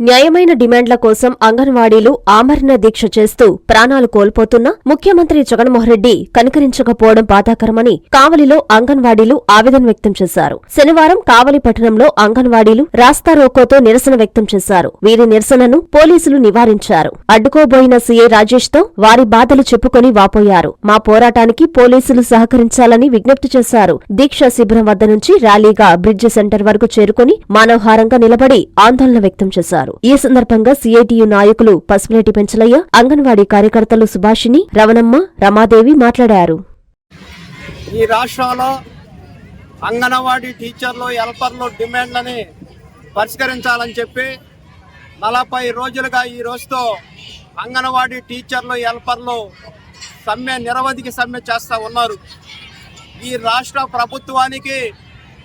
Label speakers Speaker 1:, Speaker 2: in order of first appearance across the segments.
Speaker 1: న్యాయమైన డిమాండ్ల కోసం అంగన్వాడీలు ఆమరణ దీక్ష చేస్తూ ప్రాణాలు కోల్పోతున్నా ముఖ్యమంత్రి జగన్మోహన్ రెడ్డి కనికరించకపోవడం బాధాకరమని కావలిలో అంగన్వాడీలు ఆవేదన వ్యక్తం చేశారు. శనివారం కావలి పట్టణంలో అంగన్వాడీలు రాస్తారోకోతో నిరసన వ్యక్తం చేశారు. వీరి నిరసనను పోలీసులు నివారించారు. అడ్డుకోబోయిన సీఏ రాజేష్తో వారి బాధలు చెప్పుకొని వాపోయారు. మా పోరాటానికి పోలీసులు సహకరించాలని విజ్ఞప్తి చేశారు. దీక్ష శిబిరం వద్ద నుంచి ర్యాలీగా బ్రిడ్జి సెంటర్ వరకు చేరుకుని మానవహారంగా నిలబడి ఆందోళన వ్యక్తం చేశారు. ఈ సందర్భంగా సిఐటియు నాయకులు పసుపులేటి పెంచలయ్య అంగన్వాడీ కార్యకర్తలు సుభాషిణి రవణమ్మ రమాదేవి మాట్లాడారు.
Speaker 2: ఈ రాష్ట్రంలో అంగన్వాడీ టీచర్లు హెల్పర్లు డిమాండ్లని పరిష్కరించాలని చెప్పి నలభై రోజులుగా ఈ రోజుతో అంగన్వాడీ టీచర్లు హెల్పర్లు సమ్మె నిరవధికి సమ్మె చేస్తూ ఉన్నారు. ఈ రాష్ట్ర ప్రభుత్వానికి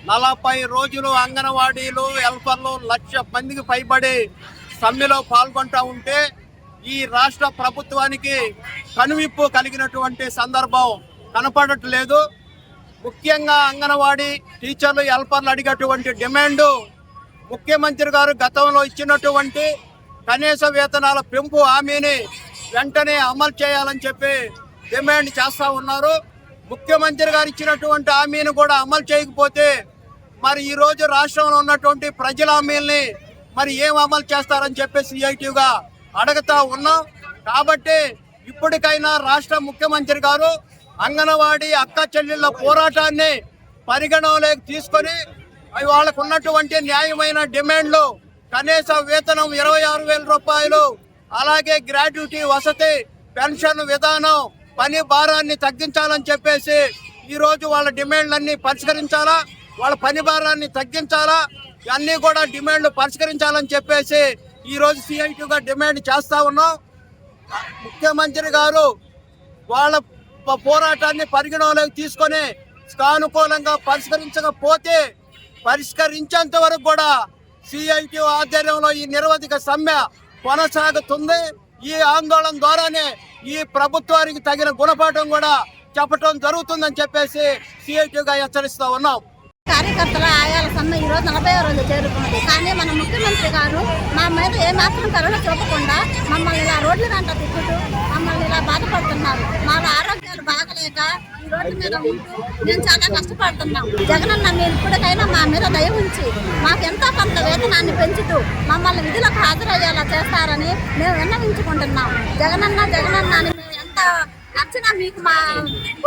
Speaker 2: నలభై రోజులు అంగన్వాడీలు హెల్పర్లు లక్ష మందికి పైబడి సమ్మెలో పాల్గొంటూ ఉంటే ఈ రాష్ట్ర ప్రభుత్వానికి కనువిప్పు కలిగినటువంటి సందర్భం కనపడట్లేదు. ముఖ్యంగా అంగన్వాడీ టీచర్లు హెల్పర్లు అడిగేటువంటి డిమాండు ముఖ్యమంత్రి గారు గతంలో ఇచ్చినటువంటి కనీస వేతనాల పెంపు హామీని వెంటనే అమలు చేయాలని చెప్పి డిమాండ్ చేస్తూ ఉన్నారు. ముఖ్యమంత్రి గారు ఇచ్చినటువంటి హామీని కూడా అమలు చేయకపోతే మరి ఈ రోజు రాష్ట్రంలో ఉన్నటువంటి ప్రజల హామీల్ని మరి ఏం అమలు చేస్తారని చెప్పి సిఐటిగా అడుగుతా ఉన్నాం. కాబట్టి ఇప్పటికైనా రాష్ట్ర ముఖ్యమంత్రి గారు అంగన్వాడీ అక్క చెల్లెళ్ళ పోరాటాన్ని పరిగణలోకి తీసుకొని వాళ్ళకు ఉన్నటువంటి న్యాయమైన డిమాండ్లు కనీస వేతనం ఇరవై ఆరు వేల రూపాయలు అలాగే గ్రాడ్యుటీ వసతి పెన్షన్ విధానం పని భారాన్ని తగ్గించాలని చెప్పేసి ఈరోజు వాళ్ళ డిమాండ్లన్నీ పరిష్కరించాలా? వాళ్ళ పని భారాన్ని తగ్గించాలా? అన్నీ కూడా డిమాండ్లు పరిష్కరించాలని చెప్పేసి ఈరోజు రోజు సిఐటిగా డిమాండ్ చేస్తా ఉన్నాం. ముఖ్యమంత్రి గారు వాళ్ళ పోరాటాన్ని పరిగణలోకి తీసుకొని సానుకూలంగా పరిష్కరించకపోతే పరిష్కరించేంత వరకు కూడా సిఐటి ఆధ్వర్యంలో ఈ నిరవధిక సమ్మె కొనసాగుతుంది. ఈ ఆందోళన ద్వారానే ఈ ప్రభుత్వానికి తగిన గుణపాఠం కూడా చెప్పటం జరుగుతుందని చెప్పేసి సిఐటిగా హెచ్చరిస్తూ ఉన్నాం.
Speaker 3: కార్యకర్తల ఆయాల సమ్మె ఈ రోజు నలభై రోజు చేరుకున్నది. కానీ మన ముఖ్యమంత్రి గారు మా మీద ఏమాత్రం కరుణ చూపకుండా మమ్మల్ని ఇలా రోడ్ల వెంట తిప్పుతూ మమ్మల్ని ఇలా బాధపడుతున్నారు. మా ఆరోగ్యాలు బాగలేక ఈ రోడ్డు మీద ఉంటూ మేము చాలా కష్టపడుతున్నాం. జగనన్న మీరు ఇప్పటికైనా మా మీద దయ ఉంచి మాకు ఎంతో కొంత వేతనాన్ని పెంచుతూ మమ్మల్ని విధులకు హాజరయ్యేలా చేస్తారని మేము విన్నవించుకుంటున్నాం. జగనన్న జగనన్న అని మేము ఎంత నచ్చినా మీకు మా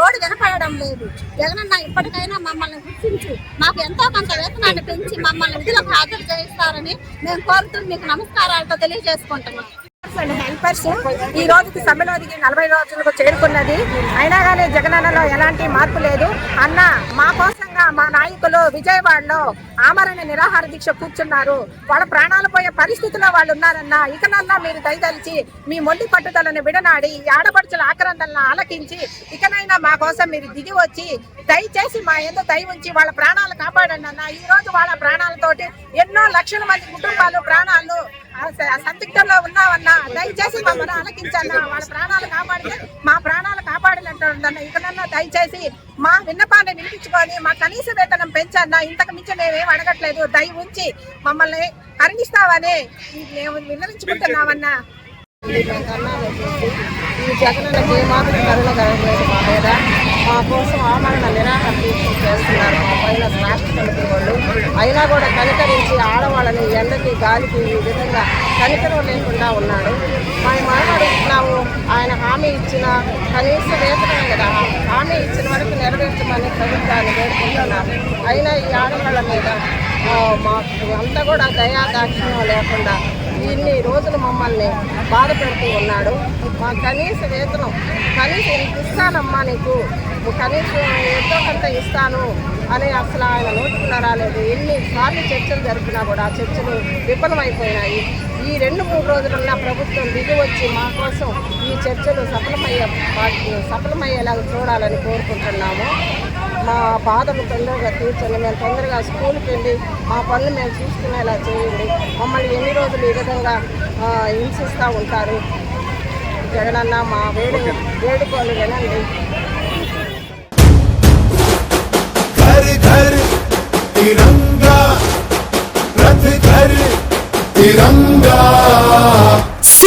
Speaker 3: ఓడి వినపడడం లేదు. జగనన్న ఇప్పటికైనా మమ్మల్ని గుర్తించి. మాకు ఎంతో కొంత వేతనాన్ని పెంచి మమ్మల్ని విధులకు హాజరు చేయిస్తారని మేము కోరుతూ మీకు నమస్కారాలతో తెలియజేసుకుంటున్నాం.
Speaker 4: అండ్ హెల్పర్స్ ఈ రోజుకి సమ్మెలోనికి నలభై రోజులకు చేరుకున్నది. అయినా కానీ జగనన్నలో ఎలాంటి మార్పు లేదు. అన్న మా కోసం మా నాయకులు విజయవాడలో ఆమరణ నిరాహార దీక్ష కూర్చున్నారు. వాళ్ళ ప్రాణాలు పోయే పరిస్థితిలో వాళ్ళు ఉన్నారన్న ఇకనన్నా మీరు దయదలిచి మీ మొండి పట్టుదలను విడనాడి ఈ ఆడపడుచుల ఆక్రందనలను ఆలకించి ఇకనైనా మా కోసం మీరు దిగి వచ్చి దయచేసి మా ఎందు దయ ఉంచి వాళ్ళ ప్రాణాలు కాపాడండి అన్న. ఈ రోజు వాళ్ళ ప్రాణాలతోటి ఎన్నో లక్షల మంది కుటుంబాలు ప్రాణాలు సందిగ్ధంలో ఉన్నామన్నా దయచేసి మమ్మల్ని ఆలకించన్నా వాళ్ళ ప్రాణాలు కాపాడితే మా ప్రాణాలు కాపాడినట్టుందన్న ఇకనన్నా దయచేసి మా విన్నపాన్ని వినిపించుకొని మా కనీస వేతనం పెంచన్నా ఇంతకు మించి మేమేం అడగట్లేదు. దయ ఉంచి మమ్మల్ని కరుణిస్తావని మేము విన్నవించుకుంటున్నామన్నా.
Speaker 5: ఈ జగనన్నకి మాత్రం కరుణ కలగలేదు మా కోసం ఆమరణ నిరాకరణ దీక్ష చేస్తున్నారు. మా పైన రాష్ట్ర కమిటీ వాళ్ళు. అయినా కూడా కనికరించి ఆడవాళ్ళని ఎండకి గాలికి ఈ విధంగా కనికరం లేకుండా ఉన్నాడు మా మనం ఆయన హామీ ఇచ్చిన కనీస వేతనం కదా. హామీ ఇచ్చిన వరకు నెరవేర్చమని ప్రభుత్వాన్ని వేడుకుంటున్నాను అయినా ఈ ఆడవాళ్ళ మీద మాకు అంతా కూడా దయా దాక్షిణ్యం లేకుండా ఇన్ని రోజులు మమ్మల్ని బాధ పెడుతూ ఉన్నాడు. మా కనీస వేతనం కనీసం ఇంత ఇస్తానమ్మా నీకు? కనీసం ఎంతో కొంత ఇస్తాను అని అసలు ఆయన నోటుకున్న రాలేదు. ఎన్నిసార్లు చర్చలు జరిపినా కూడా ఆ చర్చలు విఫలమైపోయినాయి. ఈ రెండు మూడు రోజులున్న ప్రభుత్వం దిగి వచ్చి మా కోసం ఈ చర్చలు సఫలమయ్యే వాటిని సఫలమయ్యేలాగా చూడాలని కోరుకుంటున్నాము. మా బాధలు తొందరగా తీర్చండి. మేము తొందరగా స్కూల్కి వెళ్ళి మా పనులు మేము చూసుకునేలా చేయండి. మమ్మల్ని ఎన్ని రోజులు ఈ విధంగా హింసిస్తూ ఉంటారు? జగనన్న మా వేడు వేడుకోలు వినండి.
Speaker 6: ఘర్ ఘర్ తిరంగా